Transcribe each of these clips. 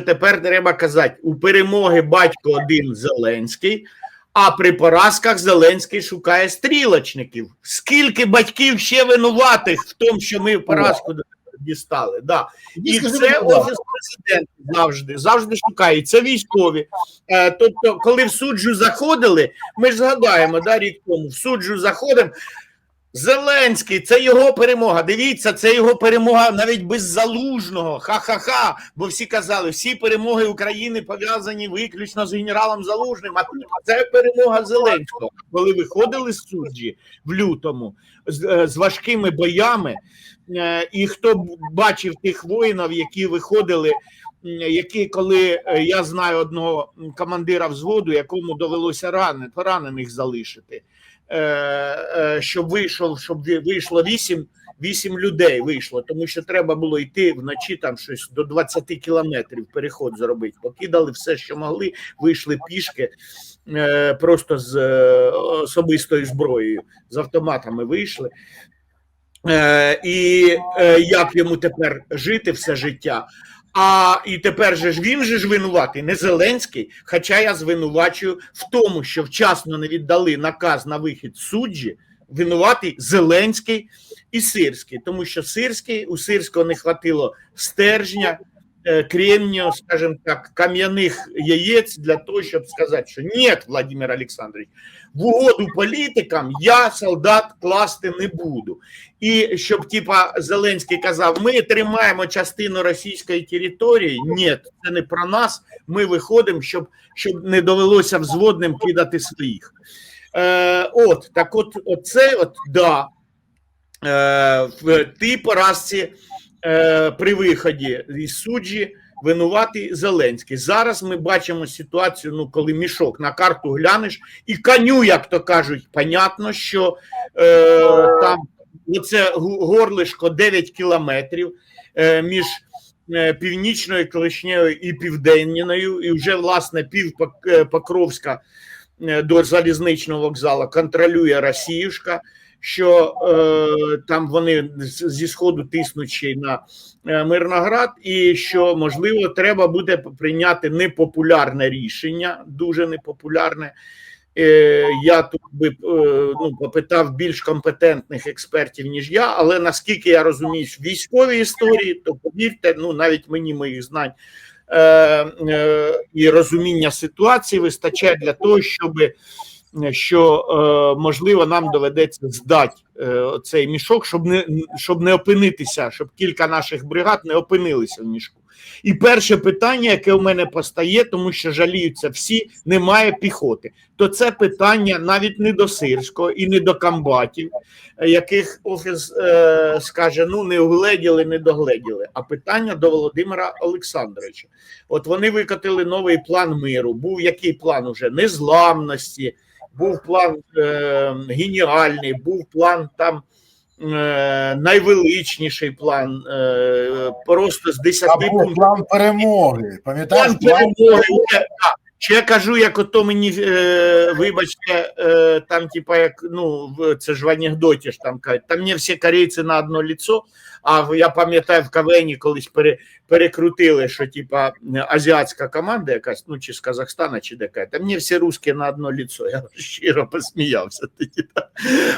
тепер треба казати: у перемоги батько один Зеленський, а при поразках Зеленський шукає стрілочників. Скільки батьків ще винуватих в тому, що ми поразку дістали? Да. І це офіс президента завжди, завжди шукає. Це військові. Е, Тобто, коли в суджу заходили, ми ж згадаємо, да, рік тому в суджу заходимо. Зеленський, це його перемога. Дивіться, це його перемога навіть без залужного. Ха-ха-ха. Бо всі казали, всі перемоги України пов'язані виключно з генералом Залужним. А це перемога Зеленського. Коли виходили з суджі в лютому з, е, з важкими боями, е, і хто бачив тих воїнів, які виходили, які коли е, я знаю одного командира взводу, якому довелося рани, поранених залишити. Е, е, щоб вийшов, щоб вийшло вісім, вісім людей вийшло, тому що треба було йти вночі там щось до 20 кілометрів переход зробити. Покидали все, що могли, вийшли пішки е, просто з особистою зброєю, з автоматами вийшли. І як йому тепер жити все життя? А і тепер же ж він же ж винуватий, не Зеленський. Хоча я звинувачую в тому, що вчасно не віддали наказ на вихід судді, винуватий Зеленський і Сирський, тому що Сирський у Сирського не хватило стержня, е, кремнію, скажімо так, кам'яних яєць для того, щоб сказати, що ні, Владимир Олександрович, в угоду політикам я солдат класти не буду. І щоб типа Зеленський казав, ми тримаємо частину російської території. Ні, це не про нас. Ми виходимо, щоб, щоб не довелося взводним кидати своїх. Е, от так, от оце от да. Е, в тій поразці е, при виході із суджі винуватий Зеленський. Зараз ми бачимо ситуацію, ну коли мішок на карту глянеш, і коню, як то кажуть, понятно, що е, там гу- горлишко 9 кілометрів е, між е, північною Клешнею і Південною, і вже власне пів е, е, до залізничного вокзалу контролює Росіюшка. Що е, там вони зі сходу тиснуть ще й на е, Мирноград, і що можливо треба буде прийняти непопулярне рішення, дуже непопулярне. Е, я тут би е, ну, попитав більш компетентних експертів, ніж я, але наскільки я розумію в військовій історії, то повірте, ну навіть мені моїх знань і розуміння ситуації вистачає для того, щоб що е, можливо нам доведеться здати е, цей мішок, щоб не щоб не опинитися, щоб кілька наших бригад не опинилися в мішку. І перше питання, яке у мене постає, тому що жаліються всі, немає піхоти. То це питання навіть не до Сирського і не до комбатів, яких офіс е, скаже: ну не угледіли, не догледіли. А питання до Володимира Олександровича. От вони викотили новий план миру. Був який план уже незламності, був план е, геніальний, був план там. е, Найвеличніший план е, просто з 10 пунктів. план перемоги. Пам'ятаєш? План План перемоги. Ще, Ще я кажу, як ото мені, е, вибачте, е, там, типа, як, ну, це ж в анекдоті ж там кажуть, там не всі корейці на одно лицо, а я пам'ятаю, в КВНі колись пере, перекрутили, що, типа, азіатська команда якась, ну, чи з Казахстана, чи де там не всі русські на одно лицо. Я щиро посміявся.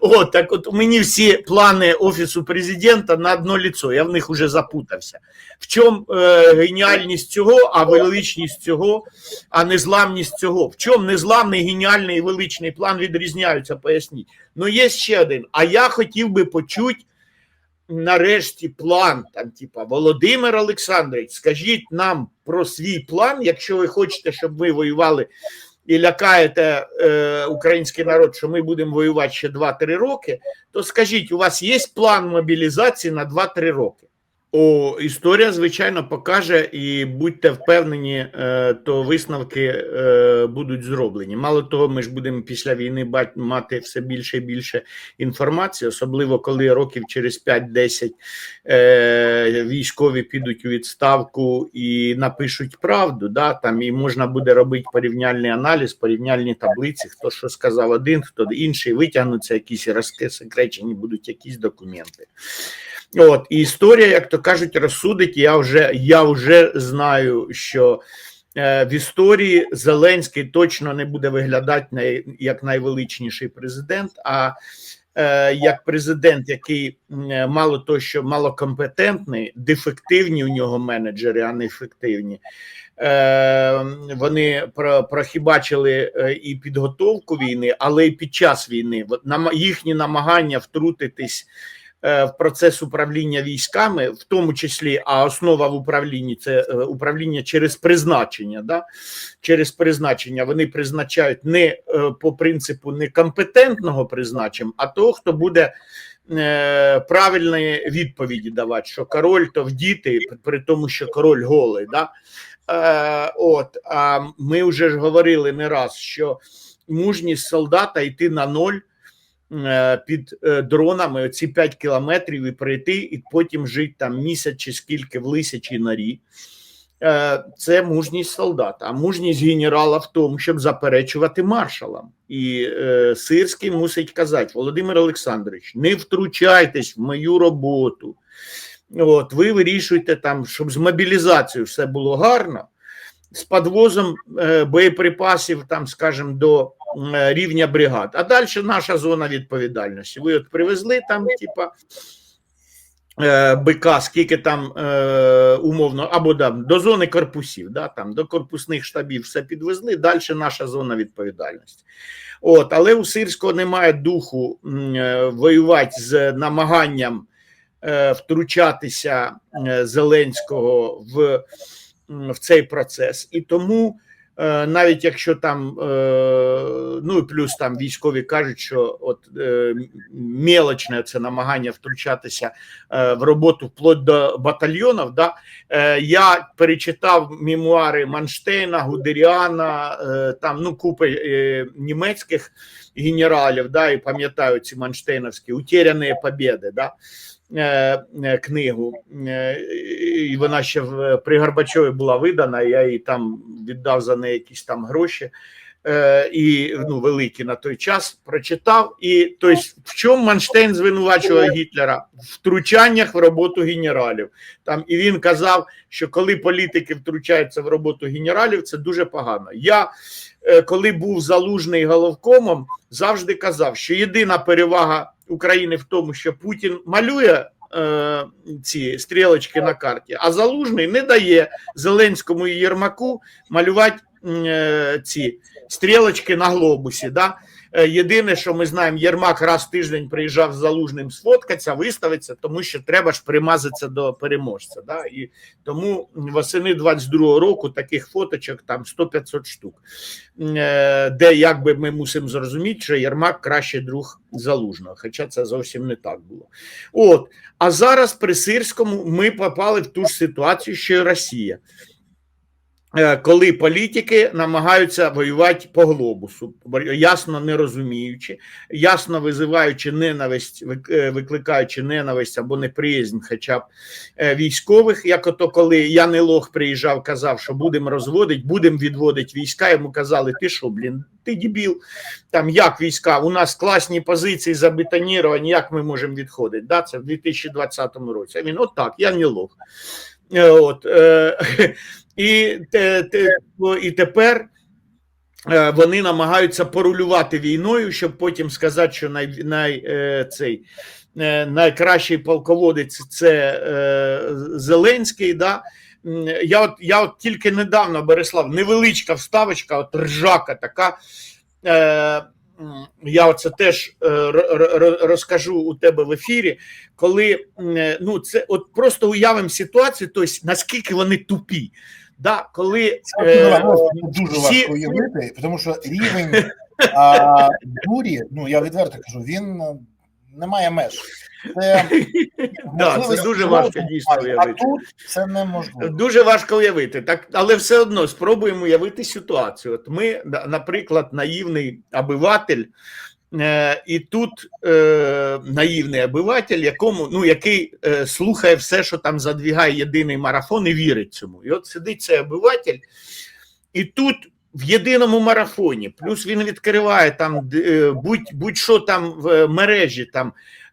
От, так от мені всі плани Офісу президента на одно лицо, я в них уже запутався. В чому е, геніальність цього, а величність цього, а незламність цього? В чому незламний, геніальний і величний план відрізняються? Поясніть. Ну, є ще один. А я хотів би почути нарешті план. Там, типа, Володимир Олександрович, скажіть нам про свій план, якщо ви хочете, щоб ми воювали і лякаєте е, український народ, що ми будемо воювати ще 2-3 роки, то скажіть, у вас є план мобілізації на 2-3 роки? О, історія, звичайно, покаже, і будьте впевнені, е, то висновки е, будуть зроблені. Мало того, ми ж будемо після війни мати все більше і більше інформації, особливо коли років через 5-10 е, військові підуть у відставку і напишуть правду. Да? Там і можна буде робити порівняльний аналіз, порівняльні таблиці, хто що сказав один, хто інший, витягнуться якісь розкресекречені будуть якісь документи. От, і історія, як то кажуть, розсудить. Я вже, я вже знаю, що е, в історії Зеленський точно не буде виглядати як найвеличніший президент, а е, як президент, який е, мало того, що малокомпетентний, дефективні у нього менеджери, а не ефективні. Вони про, прохібачили і підготовку війни, але і під час війни їхні намагання втрутитись в процес управління військами, в тому числі, а основа в управлінні це е, управління через призначення. Да? Через призначення вони призначають не е, по принципу некомпетентного призначення, а того, хто буде е, правильні відповіді давати, що король то в діти, при тому, що король голий. Да? Е, от, а ми вже ж говорили не раз, що мужність солдата йти на ноль е, під е, дронами оці 5 кілометрів і прийти, і потім жити там місяць чи скільки в лисячій норі. Е, Це мужність солдата, а мужність генерала в тому, щоб заперечувати маршалам. І е, Сирський мусить казати: Володимир Олександрович, не втручайтесь в мою роботу. От, ви вирішуєте там, щоб з мобілізацією все було гарно, з підвозом е, боєприпасів, там, скажімо, до е, рівня бригад. А далі наша зона відповідальності. Ви от привезли там, типа. е, БК, скільки там е, умовно, або да, до зони корпусів, да, там, до корпусних штабів все підвезли, далі наша зона відповідальності. От, але у Сирського немає духу е, воювати з намаганням е, втручатися е, Зеленського в, в цей процес. І тому, е, навіть якщо там, е, ну і плюс там військові кажуть, що от е, мелочне це намагання втручатися е, в роботу вплоть до батальйонів. Да? Е, я перечитав мемуари Манштейна, Гудеріана, е, там ну купи е, німецьких генералів, да, і пам'ятаю ці манштейновські утеряні побєди, да, е, е, книгу. Е, і вона ще при Горбачові була видана, я їй там віддав за неї якісь там гроші. Е, і ну, великі на той час прочитав. І тобто, в чому Манштейн звинувачував Гітлера? В втручаннях в роботу генералів. Там і він казав, що коли політики втручаються в роботу генералів, це дуже погано. Я е, коли був залужний головкомом, завжди казав, що єдина перевага України в тому, що Путін малює. е, Ці стрілочки на карті, а залужний не дає Зеленському і Єрмаку малювати е, ці стрілочки на глобусі. Да? Е, Єдине, що ми знаємо, Єрмак раз в тиждень приїжджав з залужним сфоткатися, виставитися, тому що треба ж примазатися до переможця. Да? І тому восени 22-го року таких фоточок там 100-500 штук, Е, де якби ми мусимо зрозуміти, що Єрмак кращий друг залужного, хоча це зовсім не так було. От, а зараз при Сирському ми попали в ту ж ситуацію, що і Росія. Е, Коли політики намагаються воювати по глобусу, ясно не розуміючи, ясно визиваючи ненависть, е, викликаючи ненависть або неприязнь, хоча б е, військових, як ото коли Ян Лох приїжджав, казав, що будемо розводити, будемо відводити війська. Йому казали, ти що, блін, ти дебіл, там як війська? У нас класні позиції забетоніровані, як ми можемо відходити? Да? Це в 2020 році. А він, от так, я не лох. От, е, і, і тепер е, вони намагаються порулювати війною, щоб потім сказати, що най, най, е, цей, е, найкращий полководець це Зеленський. Да? Я от, я от тільки недавно, Борислав, невеличка вставочка, от ржака така. Я оце теж е, ро- ро- ро- розкажу у тебе в ефірі, коли е, ну, це от просто уявимо ситуацію, тобто наскільки вони тупі. Да, коли Це е, дуже всі- важко уявити, тому що рівень а, дурі, ну я відверто кажу, він е, не має меж. Це, да, це дуже важко дійсно уявити. А тут це неможливо. Дуже важко уявити, так, але все одно спробуємо уявити ситуацію. От ми, наприклад, наївний обиватель, е, і тут е, наївний обиватель, якому, ну, який е, слухає все, що там задвігає єдиний марафон, і вірить цьому. І от сидить цей обиватель, і тут. В єдиному марафоні, плюс він відкриває там е, будь, будь-що там в мережі, там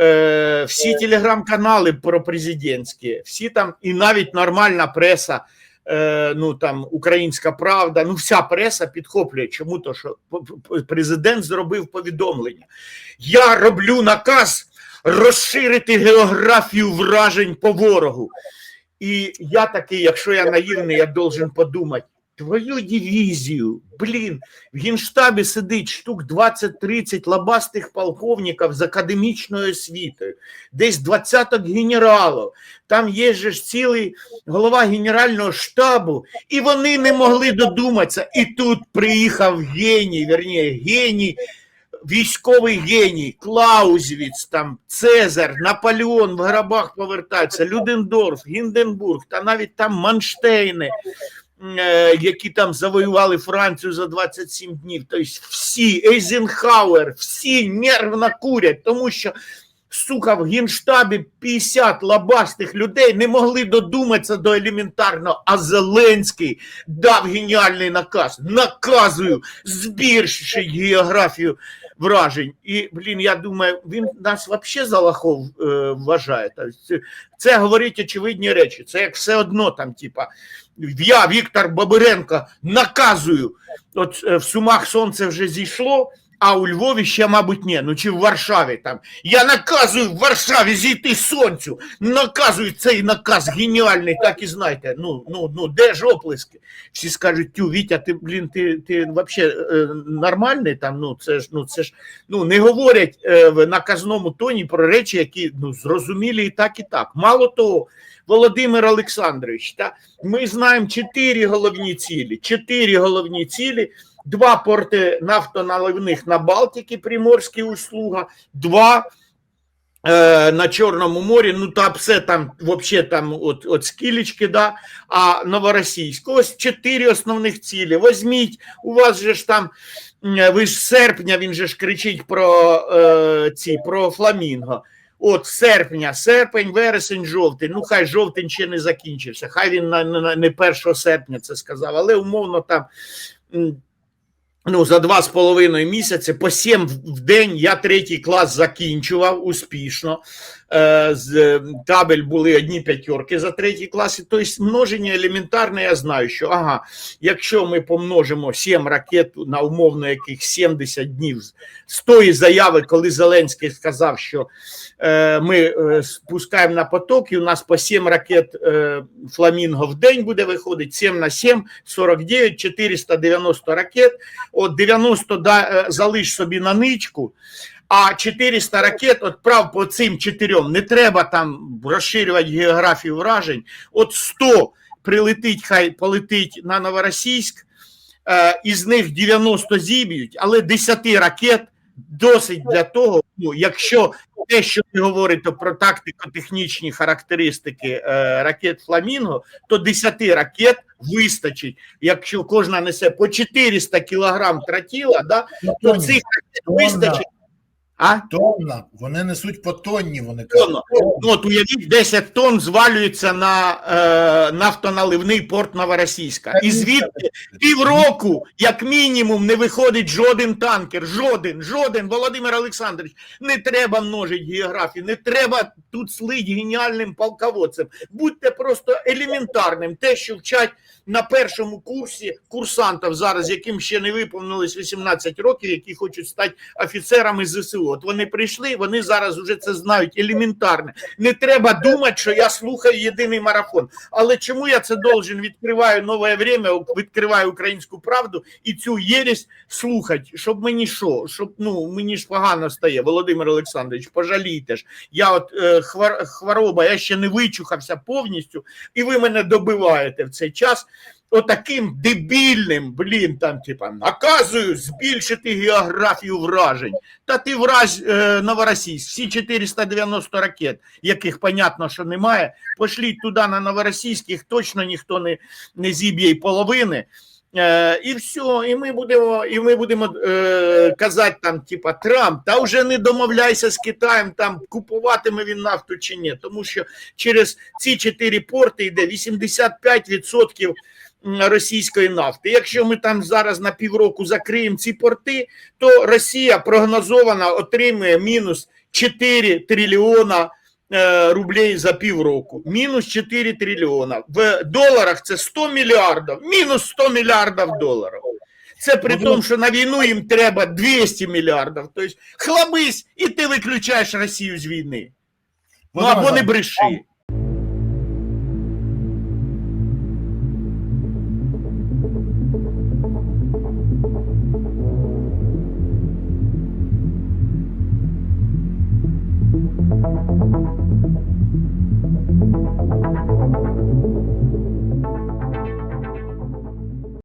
е, всі телеграм-канали пропрезидентські, всі там, і навіть нормальна преса, е, ну там Українська Правда, ну вся преса підхоплює. Чому то, що президент зробив повідомлення. Я роблю наказ розширити географію вражень по ворогу. І я такий, якщо я наївний, я должен подумати. Твою дивізію, блін, в генштабі сидить штук 20-30 лабастих полковників з академічною освітою, десь двадцяток генералів. Там є ж цілий голова генерального штабу, і вони не могли додуматися. І тут приїхав геній, верніше, геній, військовий геній, Клаузевіц, там Цезар, Наполеон в гробах повертаються, Людендорф, Гінденбург, та навіть там Манштейни які там завоювали Францію за 27 днів. Тобто всі, Ейзенхауер, всі нервно курять, тому що. Сука, в генштабі 50 лабастих людей не могли додуматися до елементарного, а Зеленський дав геніальний наказ. Наказую збільшити географію вражень. І, блін, я думаю, він нас взагалі за лохов е, вважає. Тобто, це говорить очевидні речі. Це як все одно там, типа, я, Віктор Бабиренко, наказую. От е, в Сумах сонце вже зійшло, а у Львові ще, мабуть, ні. Ну чи в Варшаві там. Я наказую в Варшаві зійти сонцю. Наказую цей наказ геніальний, так і знайте. Ну, ну, ну, де ж оплески? Всі скажуть, тю, Вітя, ти, блін, ти, ти взагалі е, нормальний там, ну це ж, ну це ж, ну не говорять е, в наказному тоні про речі, які ну, зрозумілі і так, і так. Мало того, Володимир Олександрович, та, ми знаємо чотири головні цілі. Чотири головні цілі. Два порти нафтоналивних на Балтиці, Приморський услуга, два е, на Чорному морі, ну та все там, взагалі там от, от скілечки, да, а Новоросійськ. Ось чотири основних цілі. Возьміть, у вас же ж там, ви ж серпня, він же ж кричить про е, ці, про фламінго. От серпня, серпень, вересень, жовтень. Ну, хай жовтень ще не закінчився. Хай він на, на, не 1 серпня це сказав, але умовно там. Ну, за два з половиною місяці по сім в день я третій клас закінчував успішно. Е, з табель були одні п'ятерки за третій клас. Тобто множення елементарне, я знаю, що ага, якщо ми помножимо 7 ракет на умовно яких 70 днів з- тої заяви, коли Зеленський сказав, що е, ми е, спускаємо на поток, і у нас по 7 ракет е, Фламінго в день буде виходить, 7 на 7, 49, 490 ракет. От 90 да, е, залиш собі на ничку, а 400 ракет відправ по цим чотирьом. Не треба там розширювати географію вражень. От 100 прилетить, хай полетить на Новоросійськ, е, із них 90 зіб'ють, але 10 ракет досить для того, ну, якщо те, що ви говорите про тактико-технічні характеристики е, ракет Фламінго, то 10 ракет вистачить. Якщо кожна несе по 400 кілограм тротіла, да, то цих ракет вистачить. А? тонна. Вони несуть по тонні, вони кажуть. Тонна. Ну, от уявіть, 10 тонн звалюється на е, нафтоналивний порт Новоросійська. І звідти півроку, як мінімум, не виходить жоден танкер. Жоден, жоден. Володимир Олександрович, не треба множити географію, не треба тут слить геніальним полководцем. Будьте просто елементарним. Те, що вчать на першому курсі курсантів зараз, яким ще не виповнилось 18 років, які хочуть стати офіцерами ЗСУ. От вони прийшли, вони зараз вже це знають елементарне. Не треба думати, що я слухаю єдиний марафон. Але чому я це должен відкриваю нове время, відкриваю українську правду і цю єресь слухати, щоб мені що, щоб ну мені ж погано стає, Володимир Олександрович, пожалійте ж. Я от е, хвороба, я ще не вичухався повністю, і ви мене добиваєте в цей час. Отаким дебільним, блін, там, типа, наказую збільшити географію вражень. Та ти враж е, Новоросійськ, всі 490 ракет, яких, понятно, що немає, пошліть туди на Новоросійськ, їх точно ніхто не, не зіб'є й половини. Е, і все, і ми будемо, і ми будемо е, казати там, типа, Трамп, та вже не домовляйся з Китаєм, там купуватиме він нафту чи ні. Тому що через ці чотири порти йде 85% м, російської нафти. Якщо ми там зараз на півроку закриємо ці порти, то Росія прогнозовано отримує мінус 4 трильйона е, рублей за півроку. Мінус 4 трильйона. В доларах це 100 мільярдів. Мінус 100 мільярдів доларів. Це при тому, що на війну їм треба 200 мільярдів. Тобто, хлабись, і ти виключаєш Росію з війни. Ну або не бреши.